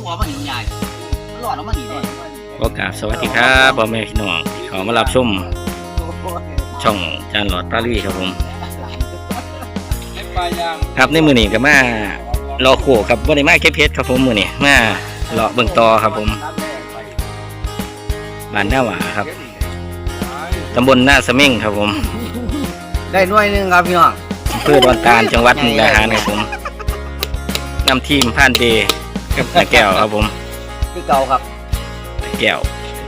คือว่ามันหนีใหญ่มันหลอดแล้วมันหนีได้โอกราบสวัสดีครับพ่อแม่พี่น้องที่เขามารับชมช่องจานหลอดปลาลุยครับผม ครับในมือนี้ก็มารอโขครับบ่ได้มาเก็บเพชรครับผมมือนี้มาเลาะเบิ่งตอครับผมบ้านหน้าหวาครับตำบลหน้าสม่งครับผม ได้หน่วยหนึงครับพี่น้องอำเภอดอนตาลจังหวัดมุกดาหารครับผมนำทีมผ่านเด กับนาแก้วครับผมที่เก่าครับนาแก้ว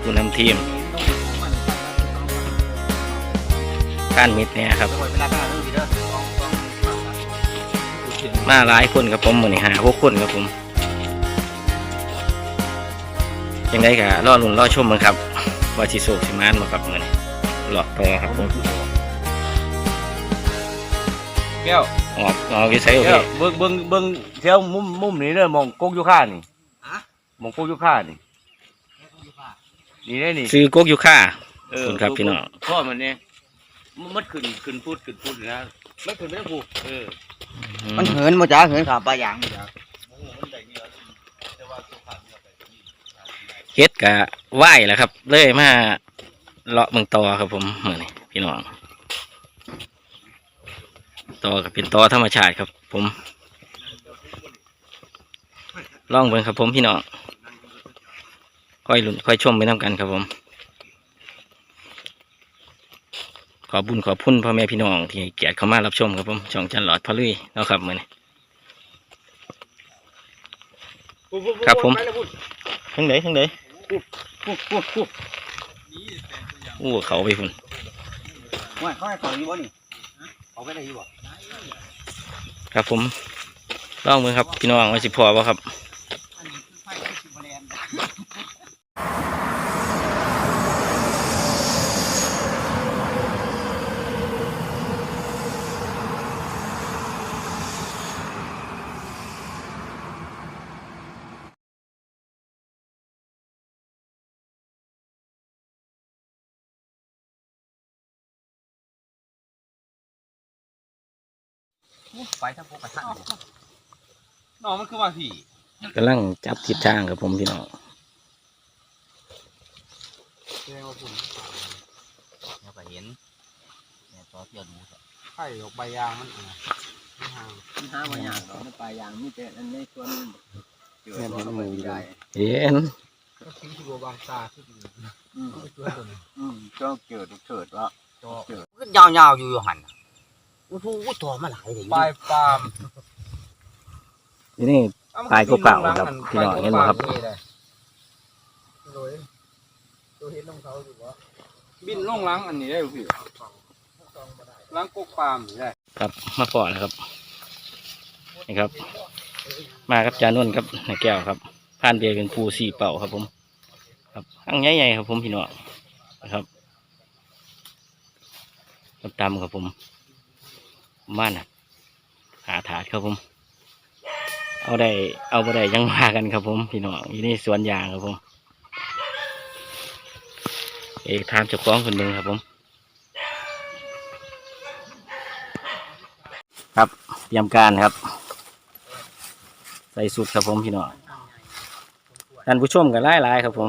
ผู้นำทีมผ่านมิตรเนี่ยครับเวลาการเรื่องพี่เด้อมาหลายคนครับผมมือนี้หาหกคนครับผมยังไงก็รอลุ้นรอชมมันครับว่าสิโศกสิมานมาครับมือนี้หลอกต่อครับผมแก้ว ออกออกวิสัยโอเคแก้วเบิ่งเบิ่งเบิ่งเที่ยวมุมมุมนี้เด้อมองกกอยู่ข้านี่ฮะ มองกกอยู่ข้านี่นี่ได้นี่ซื้อกกอยู่ค่าเออขอบคุณครับพี่น้อง พ่อมันเนี่ยมันมันขึ้นขึ้นพูดขึ้นพูดนะไม่ขึ้นไม่ได้พูดเออมันเหินมาจ้าเหินขาปลายางมาจ้าเฮ็ดกะไหวแหล้วครับ เลยมาเลาะเมืองตอครับผมมือนี้พี่น้อง ตอกับเป็นตอธรรมชาติครับ ผมล่องเบิ่งครับผมพี่น้องค่อยลุ้นค่อยชมไปน้ำกันครับผม ขอบุญขอบพุ่นพ่อแม่พี่น้องที่เกียรติเข้ามารับชมครับผมช่องจันหลอดพะลุยเนาะครับมือนี้ครับผมทั้งไหนทั้งไหนอู้เขาไปพุ่นว่เขาให้เขาอยู่บ่นี่เขาไปได้อยู่บ่ ครับผมลองมือครับ พี่น้องไว้สิพอบ่ครับ ไปทั้งพวกกระทั่งน้องมันคือว่าผีกำลังจับทิศทางครับผมพี่น้องเนี่ยก็เห็นเนี่ยตัวเที่ยวดูสิไข่ออกใบยางมันอะมันห้ามาอย่างเราในปลายางมีแต่อันในส่วนเกิดแม่นเห็นบ่มืออยู่ได้เห็นก็ทิ้งที่บัวบางตาที่ดีอืมตัวตัวนี้อืมก็เกิดเกิดว่าเกิดก็ยาวๆอยู่อยู่หัน น่ะโอ้โหตัวมาหลายเลยปลายปาล์มนี่นี่ ปลายเก่าๆครับพี่น้องเห็นบ่ครับบินลงล้างอันนี้ได้บ่พี่ล้างกกปาล์มนี่ได้ครับมาก่อนแล้วครับนี่ครับ มากับจานนท์ครับนายแก้วครับผ่านเบียร์เป็นปูสี่เป่าครับ ผม ครับอังใหญ่ๆครับ ผมพี่น้องนะครับตำๆครับผม ม่านน่ะหาถาดครับผม เอาได้เอาบ่ได้ยังมากันครับผมพี่น้องอยู่ในสวนยางครับผม เอกทามเจ้าของคนหนึ่งครับผม ครับเตรียมการครับ ใส่สุดครับผมพี่น้องท่านผู้ชมกันไล่ไล่ครับผม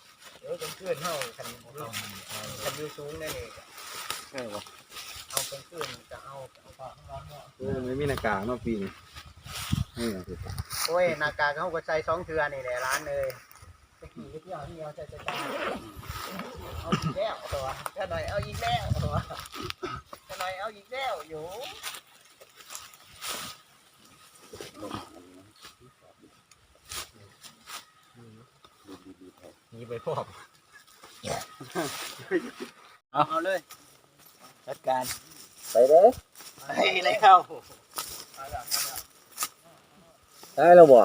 เดี๋ยวเป็นเพื่อนเฮาคันคันอยู่สูงแน่นี่เอาเป็นเพื่อนจะเอาเอาปากเอาเนาะไม่มีหน้ากากเนาะปีนี้นี่โอ้ยหน้ากากเขาก็ใส่สองเทือนี่แหละร้านเลยตะกี้ก็เที่ยวที่เอาใส่ใส่ตาเอาอีกแล้วตัวจะหน่อยเอาอีกแล้วตัวจะหน่อยเอาอีกแล้วอยู่ มีไปพบเอาเอาเลยจัดการไปเลยไปแล้วได้แล้วบอ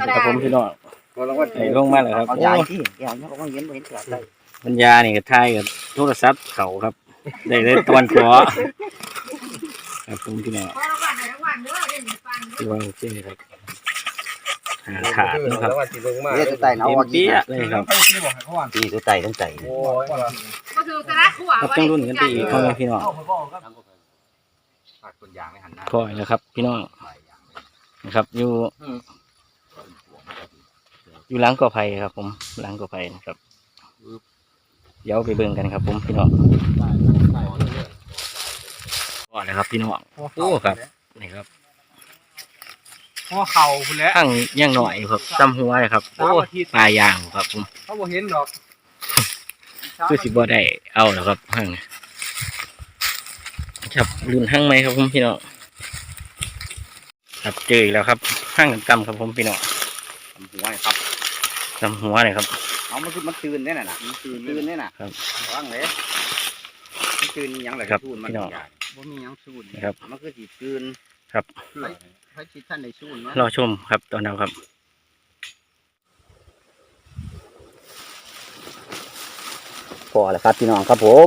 ครับผมพี่น้องไอ้ลงมาแล้วครับเอาโอ้ใหญ่ที่เดี๋ยวเนี่ยก็เห็นบ่เห็นเสือได้ปัญญานี่ก็ทายกับโทรศัพท์เขาครับ ได้เลยตอนขอครับผมพี่น้องที่ว่าโอเคครับหาขาดนะครับเรียกไต่เอาเต็มออกเปี้ยเลยครับตีตัวไต่ต้องไต่โอ้ยก็คือตะละขั่วครับจังรุ่นกันไปอีกพ่อแม่พี่น้องฝากคนยางในหันหน้าคอยแล้วครับ พี่น้องนะครับ อยู่ อยู่หล้างกอไผ่ครับ ผมหล้างกอไผ่นะครับเดี๋ยวไปเบิ่งกันครับ ผมพี่น้องก่อนนะครับพี่น้องโอ้ครับนี่ครับพ่อเข่าคุณแล้วข้างย่างหน่อยครับจำหัวเลยครับโอ้ปลายางครับผมเขาบ่เห็นดอกคือสิบ่ได้เอาแล้วครับห้างนี้ครับรุ่นห้างไหมครับผมพี่น้องครับเจออีกแล้วครับห้างกำครับผมพี่น้องหัวครับ จำหัวเลยครับ เอามันคือมันตื่นแน่น่ะมันตื่นตื่นแน่น่ะครับว่างเลยมันตื่นยังไงครับสูนมันพี่น้องบ่มียังสูนนะครับ มันคือสิตื่นครับให้คิดท่านในสูนเนาะรอชมครับตอนนั้นครับพอแล้วครับพี่น้องครับผม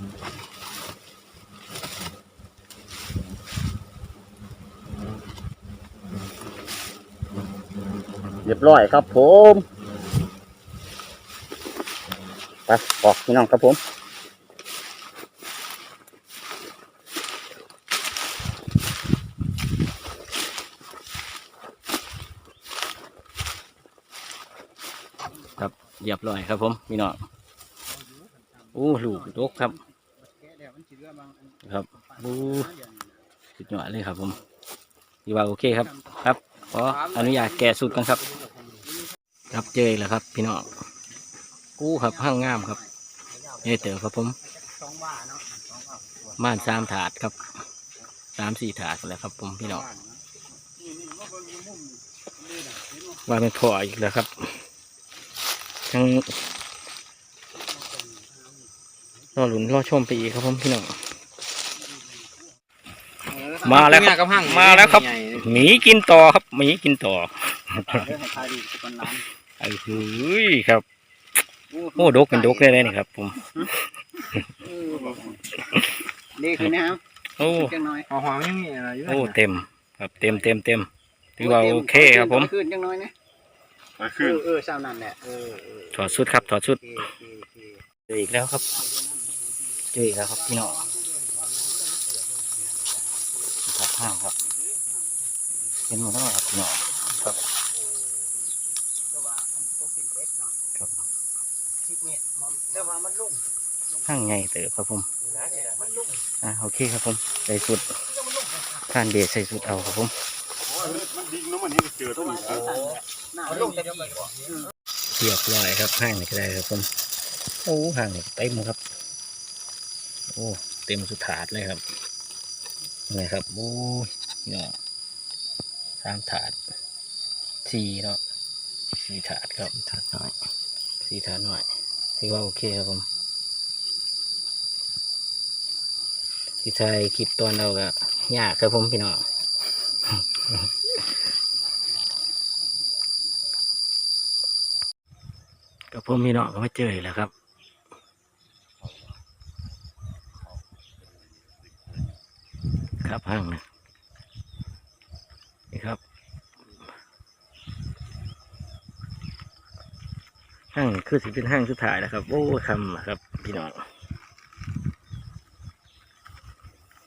เรียบร้อยครับผมไปออกพี่น้องครับผมครับเรียบร้อยครับผมพี่น้องโอ้ลูกดกครับ ครับโอ้สุดยอดเลยครับผมดีว่าโอเคครับ ครับขออนุญาตแกะสูตรกันครับ ครับเจออีกแล้วครับ พี่น้องกู้ครับห้างงามครับนี่เต๋อครับผมสองว่านสาม่านสามถาดครับสามสี่ถาดแล้วครับ ผมพี่น้องว่าเป็นพออีกแล้วครับ ทั้ง อหลุนรอชมไปอีกครับผมพี่น้องมาแล้วครับกับห้างมาแล้วครับหมีกินต่อครับหมีกินต่อเรื่องให้ขายดีทุกคนร้านไอ้หืยครับโอ้ดกเป็นดกได้เลยนี่ครับ ผมนี่คือนะครับโอ้จังน้อยหอมยังมีอะไรอยู่โอ้เต็ม ครับเต็มเต็มเต็มถือว่าโอเคครับผมขึ้นจังน้อยนะไปขึ้นเออเออสาวนั่นแหละเออเออถอดชุดครับถอดชุดโอเคโอเคเจออีกแล้วครับ เจออีกแล้วครับพี่น้องครับห้างครับเห็นหมดแล้วครับพี่น้องครับแต่ว่าอันพวกปิ่นเป็ดเนาะครับสิบเมตรมันแต่ว่ามันลุ่งห้างไงเต๋อครับผมนะเนี่ยมันลุ่งอ่าโอเคครับผมใส่สุดท่านเดชใส่สุดเอาครับผมมันดิ้งเนาะมันนี่เจอต้องมีหน้าลุ่งแต่ดีกว่าเรียบร้อยครับห้างนี่ก็ได้ครับผมโอ้ห้างนี่เต็มครับ โอ้เต็มสุดถาดเลยครับนี่ครับโอ้เนาะสามถาดสี่เนาะสี่ถาดครับถาดน้อยสี่ถาดน้อยถือว่าโอเคครับผมที่ไทยคลิปตอนเราก็ยากครับผมพี่น้องกับผมพี่น้องก็ไม่เจออีกแล้วครับ ครับห้างนะนี่ครับห้างคือสิเป็นห้างสุดท้ายแล้วครับ โอ้คำอะครับ พี่น้อง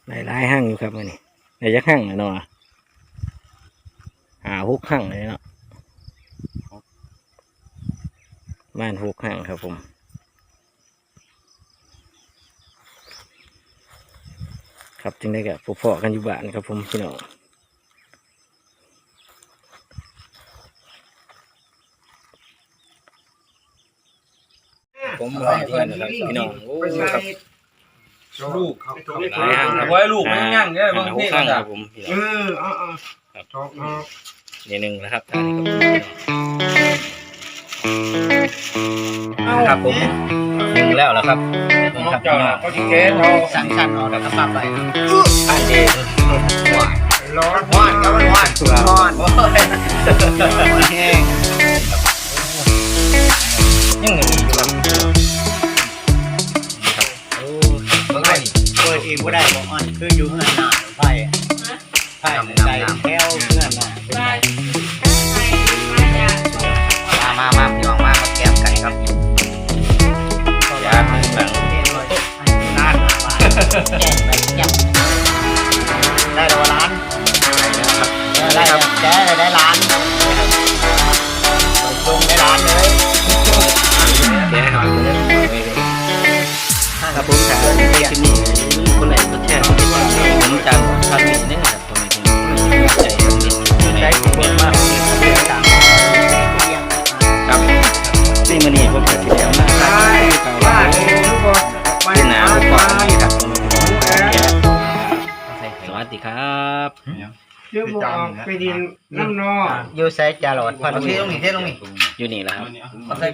หลายหลายห้างอยู่ครับอันนี้ในยักษ์ห้างนเนาะหาฮุกห้างเลยเนาะบ้านหกห้างครับผม ครับจึงได้กับพวกพ่อกันอยู่บ้านครับผมพี่น้องผมมาเพื่อนนะครับพี่น้องโอ้ครับลูกหลายห้างครับไว้ลูกมันยังเด้อบางหาหทีกก็ห้างคจะรับผมพี่น้เอองออ่าอ่าครับชอบอ่านี่หนึ่งแล้วครับทางนี้ ครับผมครับผมหนึ่งแล้วแล้วครับนี่ครับพี่น้องก็ที่เกสเราสั่งชันออกแล้วก็ปรับไปผ่านเดชร้อนวานก็มันวานวาน เชื่อบอกไปดินน้ำนอ อยู่ใส่จารอดพันเทลงนี่เทลงนี่อยู่นี่แหละครับ เอาใส่